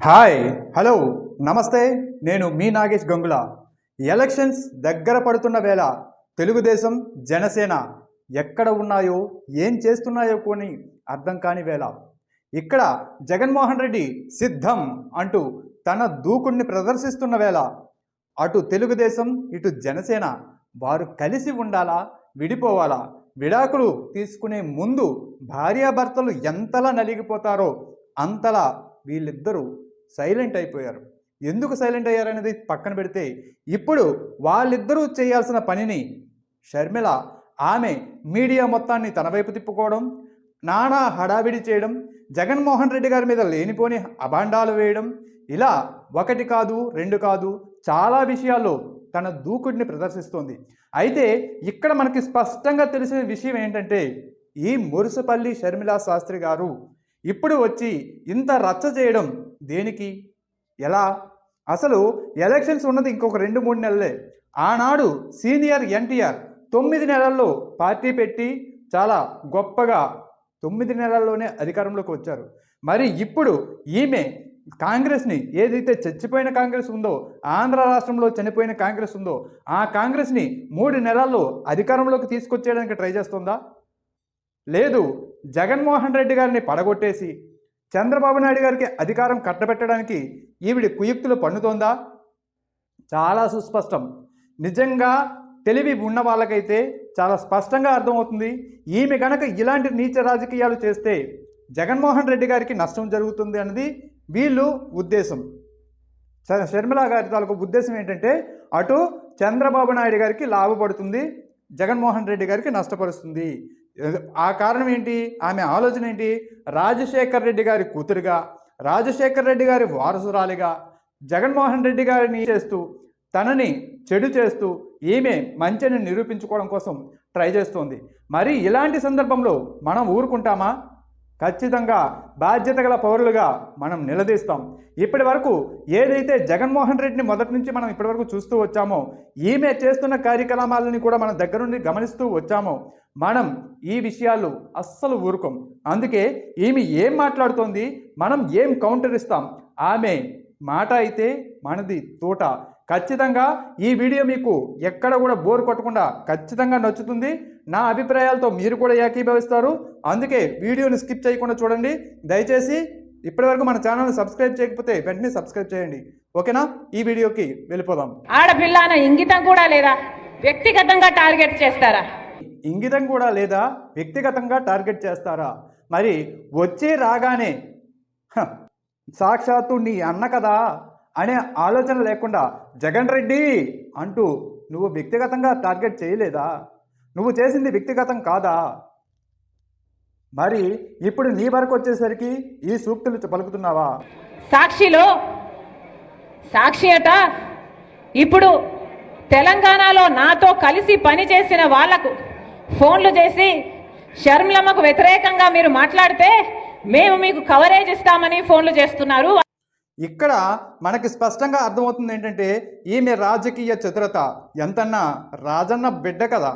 Hi hello నమస్తే నేను మీ Nagesh Gangula. Elections దగ్గర పడుతున్న వేళ తెలుగుదేశం జనసేన ఎక్కడ ఉన్నాయో ఏం చేస్తున్నాయో కొని అర్థం కాని వేళ. ఇక్కడ జగన్మోహన్ రెడ్డి సిద్ధం అంటూ తన దూకుడిని ప్రదర్శిస్తున్న వేళ. అటు తెలుగుదేశం ఇటు జనసేన వారు కలిసి ఉండాలా విడిపోవాలా? విడాకులు తీసుకునే ముందు భార్యాభర్తలు ఎంతలా నలిగిపోతారో అంతలా వీళ్ళిద్దరూ సైలెంట్ అయిపోయారు. ఎందుకు సైలెంట్ అయ్యారనేది పక్కన పెడితే ఇప్పుడు వాళ్ళిద్దరూ చేయాల్సిన పనిని షర్మిల ఆమె మీడియా మొత్తాన్ని తన వైపు తిప్పుకోవడం నానా హడావిడి చేయడం జగన్మోహన్ రెడ్డి గారి మీద లేనిపోని అభాండాలు వేయడం ఇలా ఒకటి కాదు రెండు కాదు చాలా విషయాల్లో తన దూకుడిని ప్రదర్శిస్తోంది. అయితే ఇక్కడ మనకి స్పష్టంగా తెలిసిన విషయం ఏంటంటే ఈ మురుసపల్లి షర్మిలా శాస్త్రి గారు ఇప్పుడు వచ్చి ఇంత రచ్చ చేయడం దేనికి? ఎలా? అసలు ఎలక్షన్స్ ఉన్నది ఇంకొక రెండు మూడు నెలలే. ఆనాడు సీనియర్ ఎన్టీఆర్ తొమ్మిది నెలల్లో పార్టీ పెట్టి చాలా గొప్పగా తొమ్మిది నెలల్లోనే అధికారంలోకి వచ్చారు. మరి ఇప్పుడు ఈమె కాంగ్రెస్ని ఏదైతే చచ్చిపోయిన కాంగ్రెస్ ఉందో ఆంధ్ర రాష్ట్రంలో చనిపోయిన కాంగ్రెస్ ఉందో ఆ కాంగ్రెస్ని మూడు నెలల్లో అధికారంలోకి తీసుకొచ్చేయడానికి ట్రై చేస్తుందా? లేదు జగన్మోహన్ రెడ్డి గారిని పడగొట్టేసి చంద్రబాబు నాయుడు గారికి అధికారం కట్టబెట్టడానికి ఈవిడి కుయుక్తులు పన్నుతోందా? చాలా సుస్పష్టం. నిజంగా తెలివి ఉన్న వాళ్ళకైతే చాలా స్పష్టంగా అర్థమవుతుంది. ఈమె గనక ఇలాంటి నీచ రాజకీయాలు చేస్తే జగన్మోహన్ రెడ్డి గారికి నష్టం జరుగుతుంది అన్నది వీళ్ళు ఉద్దేశం. శ- షర్మిల గారి తాలూకు ఉద్దేశం ఏంటంటే అటు చంద్రబాబు నాయుడు గారికి లాభపడుతుంది జగన్మోహన్ రెడ్డి గారికి నష్టపరుస్తుంది. ఆ కారణం ఏంటి? ఆమె ఆలోచన ఏంటి? రాజశేఖర్ రెడ్డి గారి కూతురుగా రాజశేఖర్ రెడ్డి గారి వారసురాలిగా జగన్మోహన్ రెడ్డి గారిని చేస్తూ తనని చెడు చేస్తూ ఈమె మంచిని నిరూపించుకోవడం కోసం ట్రై చేస్తోంది. మరి ఇలాంటి సందర్భంలో మనం ఊరుకుంటామా? ఖచ్చితంగా బాధ్యత గల పౌరులుగా మనం నిలదీస్తాం. ఇప్పటి వరకు ఏదైతే జగన్మోహన్ రెడ్డిని మొదటి నుంచి మనం ఇప్పటి వరకు చూస్తూ వచ్చామో ఈమె చేస్తున్న కార్యకలాపాలని కూడా మనం దగ్గరుండి గమనిస్తూ వచ్చామో మనం ఈ విషయాలు అస్సలు ఊరుకోం. అందుకే ఈమె ఏం మాట్లాడుతోంది మనం ఏం కౌంటర్ ఇస్తాం? ఆమె మాట అయితే మనది తోట. ఖచ్చితంగా ఈ వీడియో మీకు ఎక్కడ కూడా బోర్ కొట్టకుండా ఖచ్చితంగా నచ్చుతుంది. నా అభిప్రాయాలతో మీరు కూడా ఏకీభవిస్తారు. అందుకే వీడియోని స్కిప్ చేయకుండా చూడండి. దయచేసి ఇప్పటివరకు మన ఛానల్ని సబ్స్క్రైబ్ చేయకపోతే వెంటనే సబ్స్క్రైబ్ చేయండి. ఓకేనా? ఈ వీడియోకి వెళ్ళిపోదాం. ఆడపిల్ల అన్న ఇంగితం కూడా లేదా? వ్యక్తిగతంగా టార్గెట్ చేస్తారా? ఇంగితం కూడా లేదా? వ్యక్తిగతంగా టార్గెట్ చేస్తారా? మరి వచ్చి రాగానే సాక్షాత్తు నీ అన్న కదా? అనే ఆలోచన లేకుండా జగన్ రెడ్డి! అంటూ నువ్వు వ్యక్తిగతంగా టార్గెట్ చేయలేదా? నువ్వు చేసింది వ్యక్తిగతం కాదా? మరి ఇప్పుడు నీ వరకు వచ్చేసరికి ఈ సూక్తులు పలుకుతున్నావా? సాక్షిలో సాక్షి అట? ఇప్పుడు తెలంగాణలో నాతో కలిసి పనిచేసిన వాళ్ళకు ఫోన్లు చేసి షర్మిలమ్మకు వ్యతిరేకంగా మీరు మాట్లాడితే మేము మీకు కవరేజ్ ఇస్తామని ఫోన్లు చేస్తున్నారు. ఇక్కడ మనకి స్పష్టంగా అర్థమవుతుంది ఏంటంటే ఈమె రాజకీయ చతురత. ఎంతన్నా రాజన్న బిడ్డ కదా.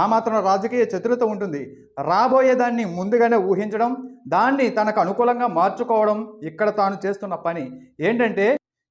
ఆ మాత్రం రాజకీయ చతురత ఉంటుంది. రాబోయేదాన్ని ముందుగానే ఊహించడం దాన్ని తనకు అనుకూలంగా మార్చుకోవడం ఇక్కడ తాను చేస్తున్న పని. ఏంటంటే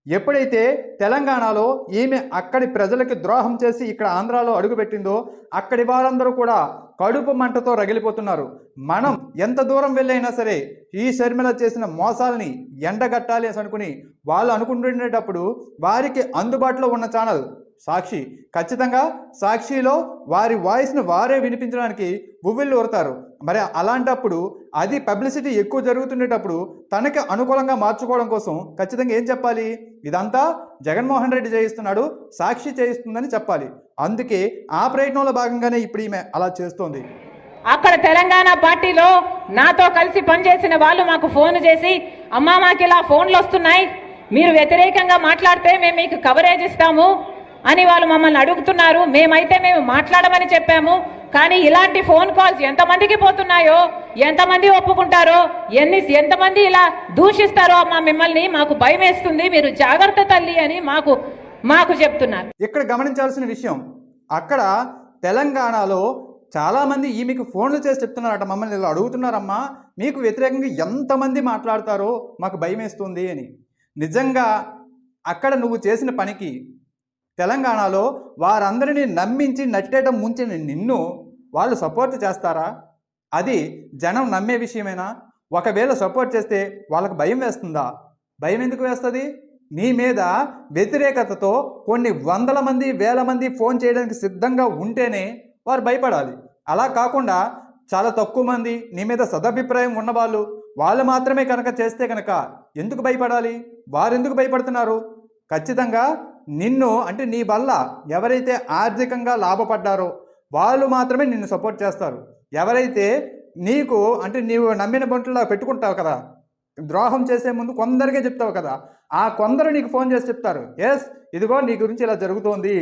ఎప్పుడైతే తెలంగాణలో ఈమె అక్కడి ప్రజలకి ద్రోహం చేసి ఇక్కడ ఆంధ్రాలో అడుగుపెట్టిందో అక్కడి వారందరూ కూడా కడుపు మంటతో రగిలిపోతున్నారు. మనం ఎంత దూరం వెళ్ళైనా సరే ఈ షర్మిల చేసిన మోసాలని ఎండగట్టాలి అని అనుకుని వాళ్ళు అనుకుంటుండేటప్పుడు వారికి అందుబాటులో ఉన్న ఛానల్ సాక్షి. ఖచ్చితంగా సాక్షిలో వారి వాయిస్ను వారే వినిపించడానికి ఉవ్విళ్ళు ఊరుతారు. మరి అలాంటప్పుడు అది పబ్లిసిటీ ఎక్కువ జరుగుతుండేటప్పుడు తనకి అనుకూలంగా మార్చుకోవడం కోసం ఖచ్చితంగా ఏం చెప్పాలి? ఇదంతా జగన్మోహన్ రెడ్డి చేయిస్తున్నాడు సాక్షి చేయిస్తుందని చెప్పాలి. అందుకే ఆ ప్రయత్నంలో భాగంగానే ఇప్పుడు ఈమె అలా చేస్తోంది. అక్కడ తెలంగాణ పార్టీలో నాతో కలిసి పనిచేసిన వాళ్ళు మాకు ఫోన్ చేసి అమ్మా మాకు ఇలా ఫోన్లు వస్తున్నాయి. మీరు వ్యతిరేకంగా మాట్లాడితే మేము మీకు కవరేజ్ ఇస్తాము. అని వాళ్ళు మమ్మల్ని అడుగుతున్నారు. మేమైతే మేము మాట్లాడమని చెప్పాము. కానీ ఇలాంటి ఫోన్ కాల్స్ ఎంతమందికి పోతున్నాయో ఎంతమంది ఒప్పుకుంటారో ఎన్ని ఎంతమంది ఇలా దూషిస్తారో మా మిమ్మల్ని మాకు భయం వేస్తుంది మీరు జాగ్రత్త తల్లి అని మాకు మాకు చెప్తున్నారు. ఇక్కడ గమనించాల్సిన విషయం అక్కడ తెలంగాణలో చాలామంది ఈమెకు ఫోన్లు చేసి చెప్తున్నారట మమ్మల్ని ఇలా అడుగుతున్నారమ్మా మీకు వ్యతిరేకంగా ఎంతమంది మాట్లాడతారో మాకు భయం వేస్తుంది అని. నిజంగా అక్కడ నువ్వు చేసిన పనికి తెలంగాణలో వారందరినీ నమ్మించి నట్టేటం ముంచిన నిన్ను వాళ్ళు సపోర్ట్ చేస్తారా? అది జనం నమ్మే విషయమేనా? ఒకవేళ సపోర్ట్ చేస్తే వాళ్ళకు భయం వేస్తుందా? భయం ఎందుకు వేస్తుంది? నీ మీద వ్యతిరేకతతో కొన్ని వందల మంది వేల మంది ఫోన్ చేయడానికి సిద్ధంగా ఉంటేనే వారు భయపడాలి. అలా కాకుండా చాలా తక్కువ మంది నీ మీద సదభిప్రాయం ఉన్నవాళ్ళు వాళ్ళు మాత్రమే కనుక చేస్తే కనుక ఎందుకు భయపడాలి? వారు ఎందుకు భయపడుతున్నారు? ఖచ్చితంగా నిన్ను అంటే నీ వల్ల ఎవరైతే ఆర్థికంగా లాభపడ్డారో వాళ్ళు మాత్రమే నిన్ను సపోర్ట్ చేస్తారు. ఎవరైతే నీకు అంటే నీవు నమ్మిన బంటులో పెట్టుకుంటావు కదా ద్రోహం చేసే ముందు కొందరికే చెప్తావు కదా ఆ కొందరు నీకు ఫోన్ చేసి చెప్తారు ఎస్ ఇదిగో నీ గురించి ఇలా జరుగుతోంది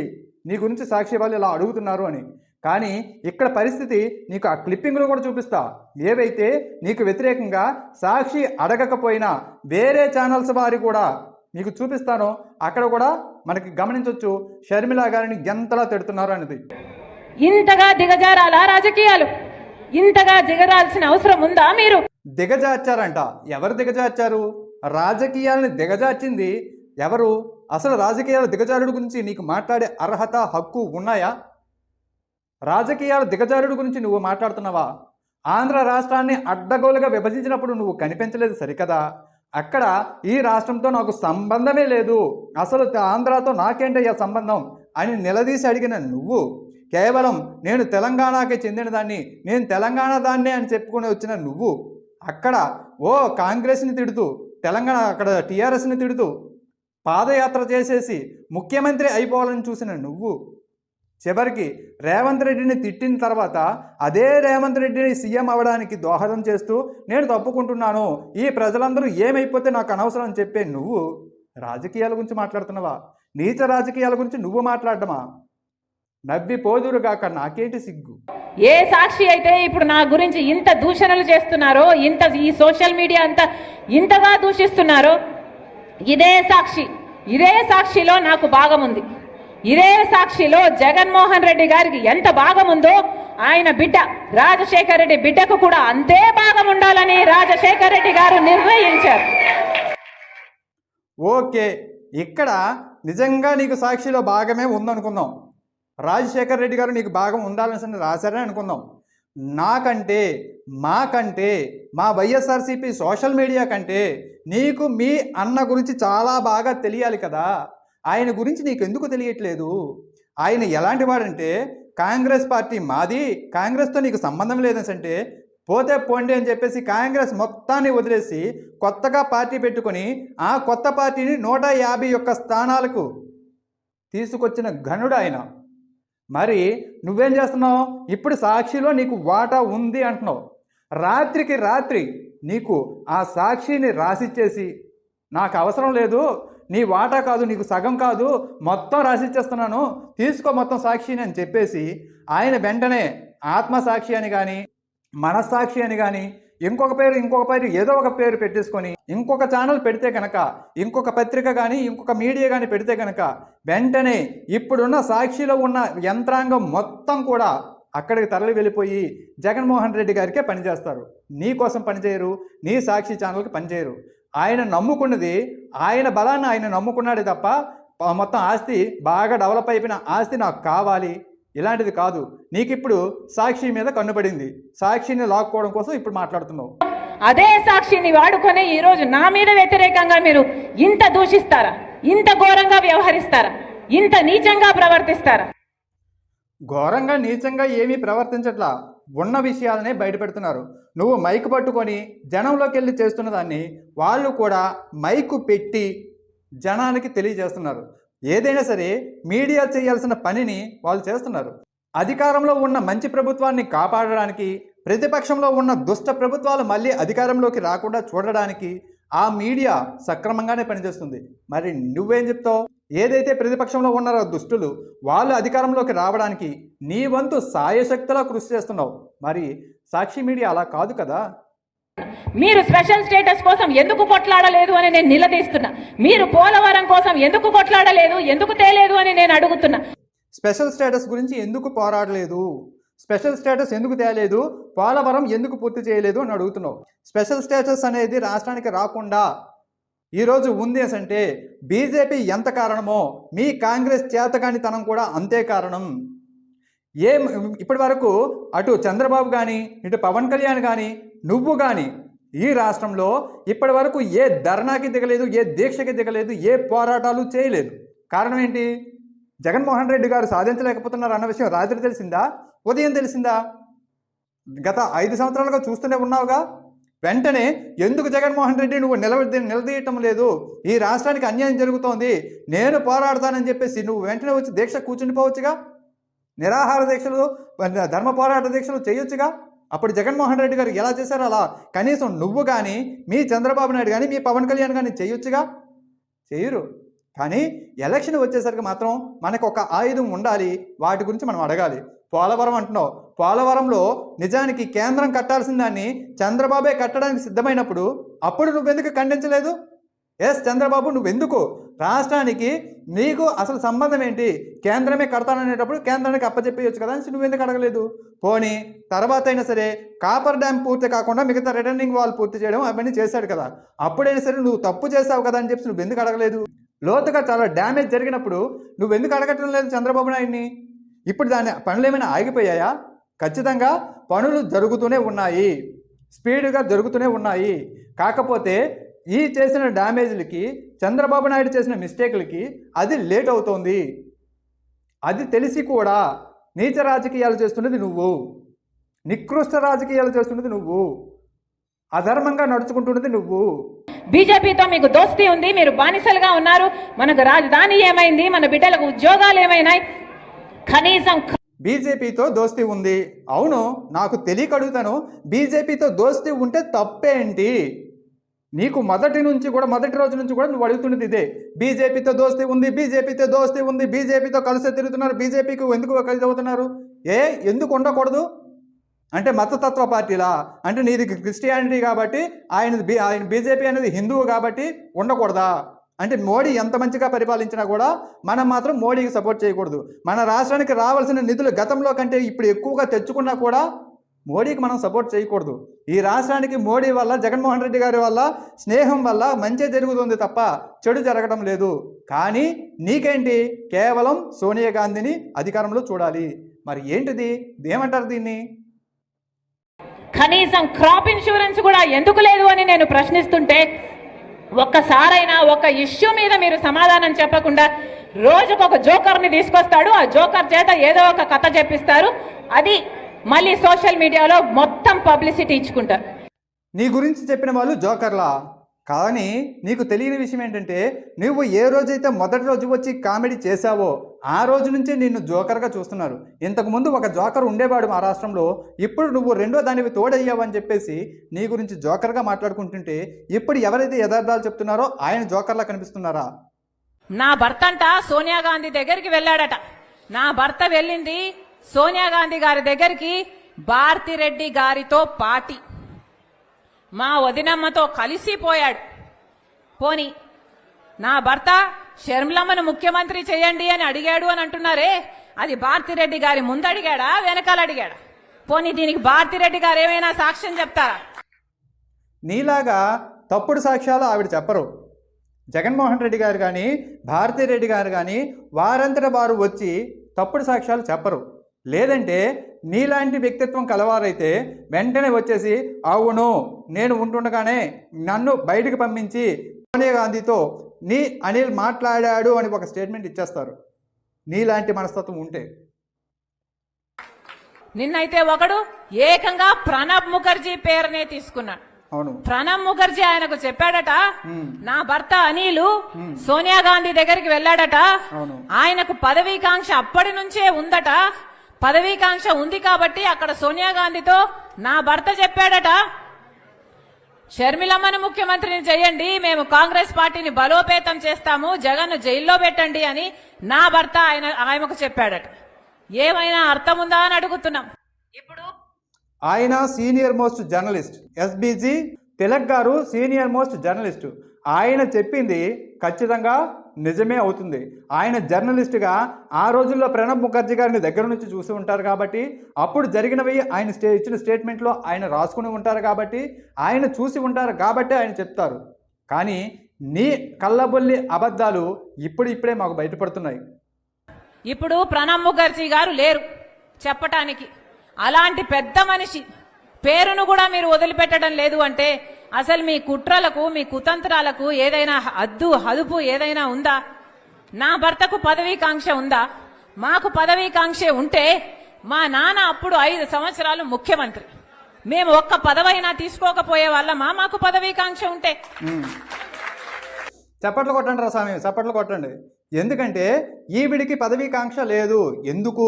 నీ గురించి సాక్షి వాళ్ళు ఇలా అడుగుతున్నారు అని. కానీ ఇక్కడ పరిస్థితి నీకు ఆ క్లిప్పింగ్లో కూడా చూపిస్తా. ఏవైతే నీకు వ్యతిరేకంగా సాక్షి అడగకపోయినా వేరే ఛానల్స్ వారి కూడా నీకు చూపిస్తానో అక్కడ కూడా మనకి గమనించవచ్చు షర్మిల గారిని ఎంతలా తిడుతున్నారు అనేది. ఇంతగా దిగజారాలా రాజకీయాలు? ఇంతగా దిగరాల్సిన అవసరం ఉందా మీరు? దిగజార్చారంట. ఎవరు దిగజార్చారు? రాజకీయాలను దిగజార్చింది ఎవరు? అసలు రాజకీయాల దిగజారుడు గురించి నీకు మాట్లాడే అర్హత హక్కు ఉన్నాయా? రాజకీయాల దిగజారుడు గురించి నువ్వు మాట్లాడుతున్నావా? ఆంధ్ర రాష్ట్రాన్ని అడ్డగోలుగా విభజించినప్పుడు నువ్వు కనిపించలేదు సరికదా? అక్కడ ఈ రాష్ట్రంతో నాకు సంబంధమే లేదు. అసలు ఆంధ్రాతో నాకేంటయ్యా సంబంధం? అని నిలదీసి అడిగిన నువ్వు కేవలం నేను తెలంగాణకి చెందిన దాన్ని నేను తెలంగాణ దాన్నే అని చెప్పుకొని వచ్చిన నువ్వు అక్కడ ఓ కాంగ్రెస్ని తిడుతూ తెలంగాణ అక్కడ టీఆర్ఎస్ని తిడుతూ పాదయాత్ర చేసేసి ముఖ్యమంత్రి అయిపోవాలని చూసిన నువ్వు చివరికి రేవంత్ రెడ్డిని తిట్టిన తర్వాత అదే రేవంత్ రెడ్డిని సీఎం అవ్వడానికి దోహదం చేస్తూ నేను తప్పుకుంటున్నాను. ఈ ప్రజలందరూ ఏమైపోతే నాకు అనవసరం అని చెప్పే నువ్వు రాజకీయాల గురించి మాట్లాడుతున్నావా? నీచ రాజకీయాల గురించి నువ్వు మాట్లాడటమా? నవ్వి పోదురు కాక నాకేంటి సిగ్గు? ఏ సాక్షి అయితే ఇప్పుడు నా గురించి ఇంత దూషణలు చేస్తున్నారో ఇంత ఈ సోషల్ మీడియా అంతా ఇంతగా దూషిస్తున్నారో ఇదే సాక్షి. ఇదే సాక్షిలో నాకు భాగం ఉంది. ఇదే సాక్షిలో జగన్మోహన్ రెడ్డి గారికి ఎంత భాగం ఉందో ఆయన బిడ్డ రాజశేఖర్ రెడ్డి బిడ్డకు కూడా అంతే భాగం ఉండాలని రాజశేఖర్ రెడ్డి గారు నిర్ణయించారు. ఓకే ఇక్కడ నిజంగా నీకు సాక్షిలో భాగమే ఉందనుకుందాం. రాజశేఖర్ రెడ్డి గారు నీకు భాగం ఉండాలని రాశారని అనుకుందాం. నాకంటే మాకంటే మా వైఎస్ఆర్సీపీ సోషల్ మీడియా కంటే నీకు మీ అన్న గురించి చాలా బాగా తెలియాలి కదా. ఆయన గురించి నీకు ఎందుకు తెలియట్లేదు? ఆయన ఎలాంటి వాడంటే కాంగ్రెస్ పార్టీ మాది కాంగ్రెస్తో నీకు సంబంధం లేదని అంటే పోతే పోండి అని చెప్పేసి కాంగ్రెస్ మొత్తాన్ని వదిలేసి కొత్తగా పార్టీ పెట్టుకొని ఆ కొత్త పార్టీని నూట యాభై ఒక్క స్థానాలకు తీసుకొచ్చిన ఘనుడు ఆయన. మరి నువ్వేం చేస్తున్నావు? ఇప్పుడు సాక్షిలో నీకు వాటా ఉంది అంటున్నావు. రాత్రికి రాత్రి నీకు ఆ సాక్షిని రాసిచ్చేసి నాకు అవసరం లేదు నీ వాటా కాదు నీకు సగం కాదు మొత్తం రాసిచ్చేస్తున్నాను. తీసుకో మొత్తం సాక్షిని అని చెప్పేసి ఆయన వెంటనే ఆత్మసాక్షి అని కానీ మనస్సాక్షి అని కానీ ఇంకొక పేరు ఇంకొక పేరు ఏదో ఒక పేరు పెట్టేసుకొని ఇంకొక ఛానల్ పెడితే కనుక ఇంకొక పత్రిక కానీ ఇంకొక మీడియా కానీ పెడితే కనుక వెంటనే ఇప్పుడున్న సాక్షిలో ఉన్న యంత్రాంగం మొత్తం కూడా అక్కడికి తరలి వెళ్ళిపోయి జగన్మోహన్ రెడ్డి గారికే పనిచేస్తారు. నీ కోసం పనిచేయరు నీ సాక్షి ఛానల్కి పనిచేయరు. ఆయన నమ్ముకున్నది ఆయన బలాన్ని ఆయన నమ్ముకున్నాడే తప్ప మొత్తం ఆస్తి బాగా డెవలప్ అయిపోయిన ఆస్తి నాకు కావాలి. ఇలాంటిది కాదు. నీకు ఇప్పుడు సాక్షి మీద కన్నుపడింది. సాక్షిని లాక్కోవడం కోసం ఇప్పుడు మాట్లాడుతున్నావు. అదే సాక్షిని వాడుకొని ఈ రోజు నా మీద వ్యతిరేకంగా మీరు ఇంత దూషిస్తారా? ఇంత ఘోరంగా వ్యవహరిస్తారా? ఇంత నీచంగా ప్రవర్తిస్తారా? ఘోరంగా నీచంగా ఏమీ ప్రవర్తించట్లా. ఉన్న విషయాలనే బయటపెడుతున్నారు. నువ్వు మైక్ పట్టుకొని జనంలోకి వెళ్ళి చేస్తున్న దాన్ని వాళ్ళు కూడా మైకు పెట్టి జనానికి తెలియజేస్తున్నారు. ఏదైనా సరే మీడియా చేయాల్సిన పనిని వాళ్ళు చేస్తున్నారు. అధికారంలో ఉన్న మంచి ప్రభుత్వాన్ని కాపాడడానికి ప్రతిపక్షంలో ఉన్న దుష్ట ప్రభుత్వాలు మళ్ళీ అధికారంలోకి రాకుండా చూడడానికి ఆ మీడియా సక్రమంగానే పనిచేస్తుంది. మరి నువ్వేం చెప్తావు? ఏదైతే ప్రతిపక్షంలో ఉన్నారో దుష్టులు వాళ్ళు అధికారంలోకి రావడానికి నీ వంతు సాయశక్తిలా కృషి చేస్తున్నావు. మరి సాక్షి మీడియా అలా కాదు కదా? మీరు స్పెషల్ స్టేటస్ కోసం ఎందుకు కొట్లాడలేదు అని నేను నిలదీస్తున్నా. మీరు పోలవరం కోసం ఎందుకు కొట్లాడలేదు ఎందుకు తేలేదు అని నేను అడుగుతున్నా. స్పెషల్ స్టేటస్ గురించి ఎందుకు పోరాడలేదు? స్పెషల్ స్టేటస్ ఎందుకు తేలేదు? పోలవరం ఎందుకు పూర్తి చేయలేదు అని అడుగుతున్నావు. స్పెషల్ స్టేటస్ అనేది రాష్ట్రానికి రాకుండా ఈరోజు ఉంది అంటే బీజేపీ ఎంత కారణమో మీ కాంగ్రెస్ చేతకానితనం కూడా అంతే కారణం. ఏ ఇప్పటి వరకు అటు చంద్రబాబు కానీ ఇటు పవన్ కళ్యాణ్ కానీ నువ్వు కానీ ఈ రాష్ట్రంలో ఇప్పటి వరకు ఏ ధర్నాకి దిగలేదు ఏ దీక్షకి దిగలేదు ఏ పోరాటాలు చేయలేదు. కారణం ఏంటి? జగన్మోహన్ రెడ్డి గారు సాధించలేకపోతున్నారు అన్న విషయం రాత్రి తెలిసిందా? ఉదయం తెలిసిందా? గత ఐదు సంవత్సరాలుగా చూస్తూనే ఉన్నావుగా? వెంటనే ఎందుకు జగన్మోహన్ రెడ్డి నువ్వు నిలబడి నిలదీయటం లేదు? ఈ రాష్ట్రానికి అన్యాయం జరుగుతోంది. నేను పోరాడతానని చెప్పేసి నువ్వు వెంటనే వచ్చి దీక్ష కూర్చుండిపోవచ్చుగా? నిరాహార దీక్షలు ధర్మ పోరాట దీక్షలు చేయొచ్చుగా? అప్పుడు జగన్మోహన్ రెడ్డి గారు ఎలా చేశారు అలా? కనీసం నువ్వు కానీ మీ చంద్రబాబు నాయుడు కానీ మీ పవన్ కళ్యాణ్ కానీ చేయొచ్చుగా? చేయరు. కానీ ఎలక్షన్ వచ్చేసరికి మాత్రం మనకు ఒక ఆయుధం ఉండాలి. వాటి గురించి మనం అడగాలి. పోలవరం అంటున్నావు. పోలవరంలో నిజానికి కేంద్రం కట్టాల్సిన దాన్ని చంద్రబాబే కట్టడానికి సిద్ధమైనప్పుడు అప్పుడు నువ్వెందుకు ఖండించలేదు? ఎస్ చంద్రబాబు నువ్వెందుకు? రాష్ట్రానికి నీకు అసలు సంబంధం ఏంటి? కేంద్రమే కడతాననేటప్పుడు కేంద్రానికి అప్పచెప్పేయచ్చు కదా అని నువ్వెందుకు అడగలేదు? పోనీ తర్వాత అయినా సరే కాపర్ డ్యామ్ పూర్తి కాకుండా మిగతా రిటర్నింగ్ వాల్ పూర్తి చేయడం అవన్నీ చేశాడు కదా. అప్పుడైనా సరే నువ్వు తప్పు చేసావు కదా అని చెప్పి నువ్వు ఎందుకు అడగలేదు? లోతుగా చాలా డ్యామేజ్ జరిగినప్పుడు నువ్వు ఎందుకు అడగటం లేదు చంద్రబాబు నాయుడిని? ఇప్పుడు దాని పనులు ఏమైనా ఆగిపోయాయా? ఖచ్చితంగా పనులు జరుగుతూనే ఉన్నాయి. స్పీడ్గా జరుగుతూనే ఉన్నాయి. కాకపోతే ఈ చేసిన డ్యామేజ్లకి చంద్రబాబు నాయుడు చేసిన మిస్టేక్లకి అది లేట్ అవుతోంది. అది తెలిసి కూడా నీచ రాజకీయాలు చేస్తున్నది నువ్వు. నికృష్ట రాజకీయాలు చేస్తున్నది నువ్వు. అధర్మంగా నడుచుకుంటున్నది నువ్వు. బీజేపీతో మీకు దోస్తీ ఉంది మీరు బానిసలుగా ఉన్నారు. మనకు రాజధాని ఏమైంది మన బిడ్డలకు ఉద్యోగాలు ఏమైనాయి? కనీసం బీజేపీతో దోస్తీ ఉంది. అవును నాకు తెలియక అడుగుతాను. బీజేపీతో దోస్తీ ఉంటే తప్పేంటి? నీకు మొదటి నుంచి కూడా మొదటి రోజు నుంచి కూడా నువ్వు అడుగుతున్నది ఇదే. బీజేపీతో దోస్తీ ఉంది బీజేపీతో దోస్తీ ఉంది బీజేపీతో కలిసి తిరుగుతున్నారు బీజేపీకి ఎందుకు కలిసి అవుతున్నారు ఏ ఎందుకు ఉండకూడదు? అంటే మతతత్వ పార్టీలా? అంటే నీది క్రిస్టియానిటీ కాబట్టి ఆయన బీ ఆయన బీజేపీ అనేది హిందువు కాబట్టి ఉండకూడదా? అంటే మోడీ ఎంత మంచిగా పరిపాలించినా కూడా మనం మాత్రం మోడీకి సపోర్ట్ చేయకూడదు. మన రాష్ట్రానికి రావాల్సిన నిధులు గతంలో కంటే ఇప్పుడు ఎక్కువగా తెచ్చుకున్నా కూడా మోడీకి మనం సపోర్ట్ చేయకూడదు. ఈ రాష్ట్రానికి మోడీ వల్ల జగన్మోహన్ రెడ్డి గారి వల్ల స్నేహం వల్ల మంచి జరుగుతుంది తప్ప చెడు జరగడం లేదు. కానీ నీకేంటి? కేవలం సోనియా గాంధీని అధికారంలో చూడాలి. మరి ఏంటిది? ఏమంటారు దీన్ని? కనీసం క్రాప్ ఇన్సూరెన్స్ కూడా ఎందుకు లేదు అని నేను ప్రశ్నిస్తుంటే ఒక్కసారైనా ఒక ఇష్యూ మీద మీరు సమాధానం చెప్పకుండా రోజుకు ఒక జోకర్ని తీసుకొస్తాడు. ఆ జోకర్ చేత ఏదో ఒక కథ చెప్పిస్తారు. అది మళ్ళీ సోషల్ మీడియాలో మొత్తం పబ్లిసిటీ ఇచ్చుకుంటారు. నీ గురించి చెప్పిన వాళ్ళు జోకర్లా? కానీ నీకు తెలియని విషయం ఏంటంటే నువ్వు ఏ రోజైతే మొదటి రోజు వచ్చి కామెడీ చేశావో ఆ రోజు నుంచే నిన్ను జోకర్గా చూస్తున్నారు. ఇంతకుముందు ఒక జోకర్ ఉండేవాడు మా రాష్ట్రంలో ఇప్పుడు నువ్వు రెండో దానివి తోడయ్యావు అని చెప్పేసి నీ గురించి జోకర్గా మాట్లాడుకుంటుంటే ఇప్పుడు ఎవరైతే యథార్థాలు చెప్తున్నారో ఆయన జోకర్లా కనిపిస్తున్నారా? నా భర్త అంట సోనియా గాంధీ దగ్గరికి వెళ్ళాడట. నా భర్త వెళ్ళింది సోనియా గాంధీ గారి దగ్గరికి భారతిరెడ్డి గారితో పార్టీ మా వదినమ్మతో కలిసిపోయాడు పోని నా భర్త షర్మిలమ్మను ముఖ్యమంత్రి చేయండి అని అడిగాడు అని అంటున్నారే అది భారతిరెడ్డి గారి ముందు అడిగాడా వెనకాల అడిగాడా పోనీ దీనికి భారతిరెడ్డి గారు ఏమైనా సాక్ష్యం చెప్తారా? నీలాగా తప్పుడు సాక్ష్యాలు ఆవిడ చెప్పరు. జగన్మోహన్ రెడ్డి గారు కానీ భారతిరెడ్డి గారు కానీ వారంతట వారు వచ్చి తప్పుడు సాక్ష్యాలు చెప్పరు. లేదంటే నీలాంటి వ్యక్తిత్వం కలవారైతే వెంటనే వచ్చేసి అవును నేను ఉంటుండగానే నన్ను బయటికి పంపించి సోనియా గాంధీతో నీ అనిల్ మాట్లాడాడు అని ఒక స్టేట్మెంట్ ఇచ్చేస్తారు. నీలాంటి మనస్తత్వం ఉంటే. నిన్నైతే ఒకడు ఏకంగా ప్రణబ్ ముఖర్జీ పేరునే తీసుకున్నాడు. అవును. ప్రణబ్ ముఖర్జీ ఆయనకు చెప్పాడట. నా భర్త అనిలు సోనియా గాంధీ దగ్గరికి వెళ్ళాడట అవును. ఆయనకు పదవీకాంక్ష అప్పటి నుంచే ఉందట పదవీకాంక్ష ఉంది కాబట్టి అక్కడ సోనియా గాంధీతో నా భర్త చెప్పాడట షర్మిలమ్మను ముఖ్యమంత్రిని చేయండి మేము కాంగ్రెస్ పార్టీని బలోపేతం చేస్తాము జగన్ జైల్లో పెట్టండి అని నా భర్త ఆయన ఆయనకు చెప్పాడట. ఏమైనా అర్థం ఉందా అని అడుగుతున్నాం. ఇప్పుడు ఆయన senior most journalist. S B G Tilak గారు సీనియర్ మోస్ట్ జర్నలిస్ట్. ఆయన చెప్పింది ఖచ్చితంగా నిజమే అవుతుంది. ఆయన జర్నలిస్ట్గా ఆ రోజుల్లో ప్రణబ్ ముఖర్జీ గారిని దగ్గర నుంచి చూసి ఉంటారు కాబట్టి అప్పుడు జరిగినవి ఆయన స్టే ఇచ్చిన స్టేట్మెంట్లో ఆయన రాసుకుని ఉంటారు కాబట్టి ఆయన చూసి ఉంటారు కాబట్టి ఆయన చెప్తారు. కానీ నీ కళ్ళబొల్లి అబద్ధాలు ఇప్పుడు ఇప్పుడే మాకు బయటపడుతున్నాయి. ఇప్పుడు ప్రణబ్ ముఖర్జీ గారు లేరు చెప్పటానికి. అలాంటి పెద్ద మనిషి పేరును కూడా మీరు వదిలిపెట్టడం లేదు అంటే అసలు మీ కుట్రలకు మీ కుతంత్రాలకు ఏదైనా అద్దు హదుపు ఏదైనా ఉందా? నా భర్తకు పదవీకాంక్ష ఉందా? మాకు పదవీకాంక్ష ఉంటే మా నాన్న అప్పుడు ఐదు సంవత్సరాలు ముఖ్యమంత్రి. మేము ఒక్క పదవైనా తీసుకోకపోయే వాళ్ళమా? మాకు పదవీకాంక్ష ఉంటే. చప్పట్లు కొట్టండి రా స్వామి చప్పట్లు కొట్టండి. ఎందుకంటే ఈవిడికి పదవీకాంక్ష లేదు. ఎందుకు?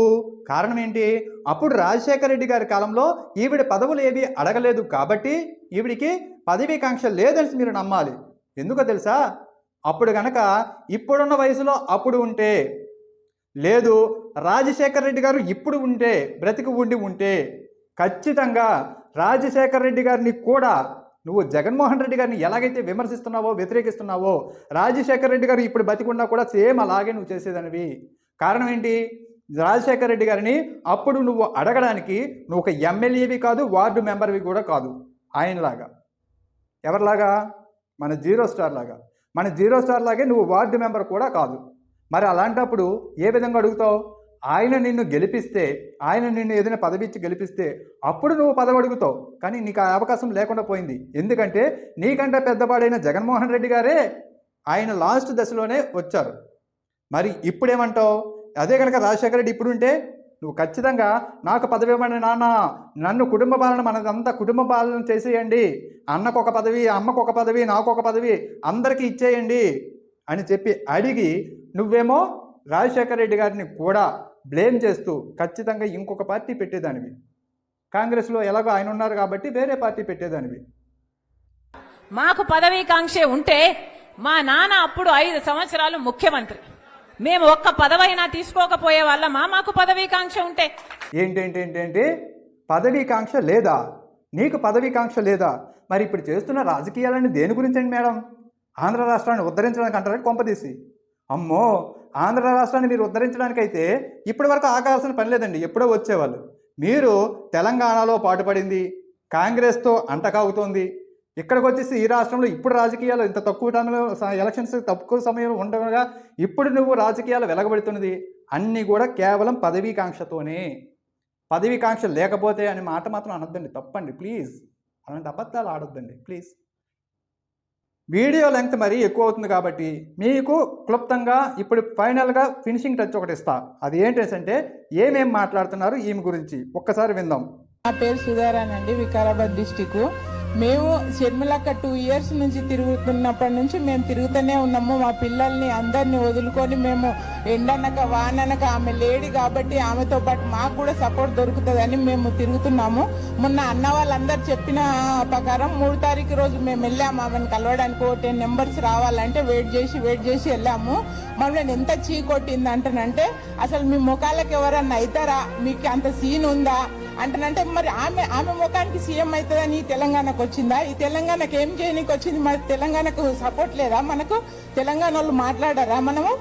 కారణం ఏంటి? అప్పుడు రాజశేఖర రెడ్డి గారి కాలంలో ఈవిడ పదవులు ఏవి అడగలేదు కాబట్టి ఈవిడికి పదవీకాంక్ష లేదని మీరు నమ్మాలి. ఎందుకో తెలుసా? అప్పుడు గనక ఇప్పుడున్న వయసులో అప్పుడు ఉంటే లేదు రాజశేఖర రెడ్డి గారు ఇప్పుడు ఉంటే బ్రతికి ఉండి ఉంటే ఖచ్చితంగా రాజశేఖర రెడ్డి గారిని కూడా నువ్వు జగన్మోహన్ రెడ్డి గారిని ఎలాగైతే విమర్శిస్తున్నావో వ్యతిరేకిస్తున్నావో రాజశేఖర రెడ్డి గారు ఇప్పుడు బతికున్నా కూడా సేమ్ అలాగే నువ్వు చేసేదనివి. కారణం ఏంటి? రాజశేఖర రెడ్డి గారిని అప్పుడు నువ్వు అడగడానికి నువ్వు ఒక ఎమ్మెల్యేవి కాదు వార్డు మెంబర్వి కూడా కాదు. ఆయనలాగా. ఎవరిలాగా? మన జీరో స్టార్ లాగా. మన జీరో స్టార్ లాగే నువ్వు వార్డు మెంబర్ కూడా కాదు. మరి అలాంటప్పుడు ఏ విధంగా అడుగుతావు? ఆయన నిన్ను గెలిపిస్తే ఆయన నిన్ను ఏదైనా పదవి ఇచ్చి గెలిపిస్తే అప్పుడు నువ్వు పదవి అడుగుతావు కానీ నీకు ఆ అవకాశం లేకుండా పోయింది. ఎందుకంటే నీకంటే పెద్దవాడైన జగన్మోహన్ రెడ్డి గారే ఆయన లాస్ట్ దశలోనే వచ్చారు. మరి ఇప్పుడేమంటావు? అదే కనుక రాజశేఖర రెడ్డి ఇప్పుడుంటే నువ్వు ఖచ్చితంగా నాకు పదవి ఇవ్వండి నాన్న నన్ను కుటుంబ పాలన మనదంతా కుటుంబ పాలన చేసేయండి. అన్నకు ఒక పదవి అమ్మకు ఒక పదవి నాకు ఒక పదవి అందరికీ ఇచ్చేయండి అని చెప్పి అడిగి నువ్వేమో రాజశేఖర రెడ్డి గారిని కూడా బ్లేమ్ చేస్తూ ఖచ్చితంగా ఇంకొక పార్టీ పెట్టేదానివి. కాంగ్రెస్లో ఎలాగో ఆయన ఉన్నారు కాబట్టి వేరే పార్టీ పెట్టేదానివి. మాకు పదవీకాంక్ష ఉంటే మా నాన్న అప్పుడు ఐదు సంవత్సరాలు ముఖ్యమంత్రి. మేము ఒక్క పదవైనా తీసుకోకపోయే వాళ్ళమా? మాకు పదవీకాంక్ష ఉంటే. ఏంటేంటేంటేంటి? పదవీకాంక్ష లేదా? నీకు పదవీకాంక్ష లేదా? మరి ఇప్పుడు చేస్తున్న రాజకీయాలని దేని గురించండి మేడం? ఆంధ్ర రాష్ట్రాన్ని ఉద్ధరించడానికి అంటారా? కొంపదీసి. అమ్మో! ఆంధ్ర రాష్ట్రాన్ని మీరు ఉద్ధరించడానికైతే ఇప్పటి వరకు ఆగాల్సిన పని లేదండి ఎప్పుడో వచ్చేవాళ్ళు. మీరు తెలంగాణలో పాటుపడింది కాంగ్రెస్తో అంటకాగుతోంది. ఇక్కడికి వచ్చేసి ఈ రాష్ట్రంలో ఇప్పుడు రాజకీయాలు ఇంత తక్కువ టైంలో ఎలక్షన్స్ తక్కువ సమయం ఉండగా ఇప్పుడు నువ్వు రాజకీయాలు వెలగబడుతున్నది అన్నీ కూడా కేవలం పదవీకాంక్షతోనే. పదవీకాంక్ష లేకపోతే అనే మాట మాత్రం అనొద్దండి తప్పండి ప్లీజ్. అలాంటి అబద్ధాలు ఆడొద్దండి ప్లీజ్. వీడియో లెంగ్త్ మరీ ఎక్కువ అవుతుంది కాబట్టి మీకు క్లుప్తంగా ఇప్పుడు ఫైనల్గా ఫినిషింగ్ టచ్ ఒకటి ఇస్తా. అది ఏంటంటే ఏమేం మాట్లాడుతున్నారు ఈమె గురించి. ఒక్కసారి విందాం. నా పేరు సుధారాన్ అండి వికారాబాద్ డిస్టిక్ మేము షర్మిలక్క టూ ఇయర్స్ నుంచి తిరుగుతున్నప్పటి నుంచి మేము తిరుగుతూనే ఉన్నాము. మా పిల్లల్ని అందరిని వదులుకొని మేము ఎండనక వాననక ఆమె లేడీ కాబట్టి ఆమెతో పాటు మాకు కూడా సపోర్ట్ దొరుకుతుందని మేము తిరుగుతున్నాము. మొన్న అన్న వాళ్ళందరూ చెప్పిన ప్రకారం మూడు తారీఖు రోజు మేము వెళ్ళాము. ఆమెను కలవడానికి ఓ టెన్ నెంబర్స్ రావాలంటే వెయిట్ చేసి వెయిట్ చేసి వెళ్ళాము. మమ్మల్ని ఎంత చీ కొట్టింది అంటనంటే అసలు మీ ముఖాలకు ఎవరన్నా అవుతారా? మీకు అంత సీన్ ఉందా? అంటనంటే మరి ఆమె ఆమె ముఖానికి సీఎం అవుతుందని తెలంగాణకు వచ్చిందా? ఈ తెలంగాణకు ఏం చేయనీకి వచ్చింది మరి తెలంగాణకు సపోర్ట్ లేదా? మనకు తెలంగాణ వాళ్ళు మాట్లాడారా మనము?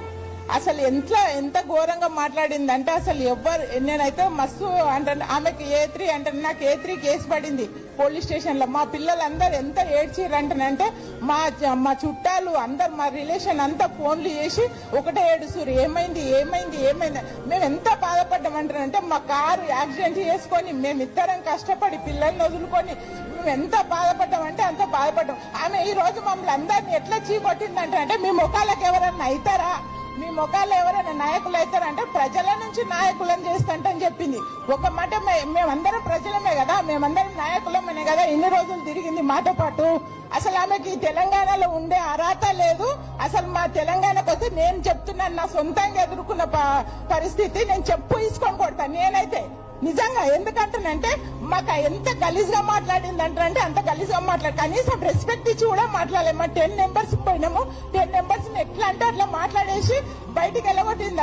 అసలు ఎంత ఎంత ఘోరంగా మాట్లాడింది అంటే అసలు ఎవ్వరు నేనైతే మస్తు అంటే ఆమెకి ఏ త్రీ అంటే నాకు ఏ త్రీ కేసు పడింది పోలీస్ స్టేషన్లో మా పిల్లలందరూ ఎంత ఏడ్చిర్రు అంటేనంటే మా మా చుట్టాలు అందరు మా రిలేషన్ అంతా ఫోన్లు చేసి ఒకటే ఏడుస్తురు ఏమైంది ఏమైంది ఏమైంది? మేము ఎంత బాధపడ్డామంటారంటే మా కారు యాక్సిడెంట్ చేసుకొని మేము ఇద్దరం కష్టపడి పిల్లల్ని వదులుకొని మేము ఎంత బాధపడ్డామంటే అంత బాధపడ్డాం. ఆమె ఈ రోజు మమ్మల్ని అందరిని ఎట్లా చీకొట్టిందంటే అంటే మీ ముఖాలకు ఎవరన్నా అవుతారా మీ ముఖాలు ఎవరైనా నాయకులు అవుతారంటే ప్రజల నుంచి నాయకులను చేస్తాంటని చెప్పింది. ఒక మాట మేమందరం ప్రజలమే కదా మేమందరం నాయకులమనే కదా ఇన్ని రోజులు తిరిగింది మాతో పాటు. అసలు ఆమెకి ఈ తెలంగాణలో ఉండే అర్హత లేదు. అసలు మా తెలంగాణకు వస్తే నేను చెప్తున్నాను నా సొంతంగా ఎదుర్కొన్న ప- పరిస్థితి నేను చెప్పు తీసుకొని కొడతాను నేనైతే. నిజంగా ఎందుకంటానంటే మాకు ఎంత గలీజ్గా మాట్లాడింది అంటారంటే అంత గలీజ్గా మాట్లాడు కనీసం రెస్పెక్ట్ ఇచ్చి కూడా మాట్లాడలేదు మా టెన్ నెంబర్స్ పోయినాము. టెన్ నెంబర్స్ ఎట్లా అంటే అట్లా మాట్లాడేసి బయటికి వెళ్ళగొట్టింది?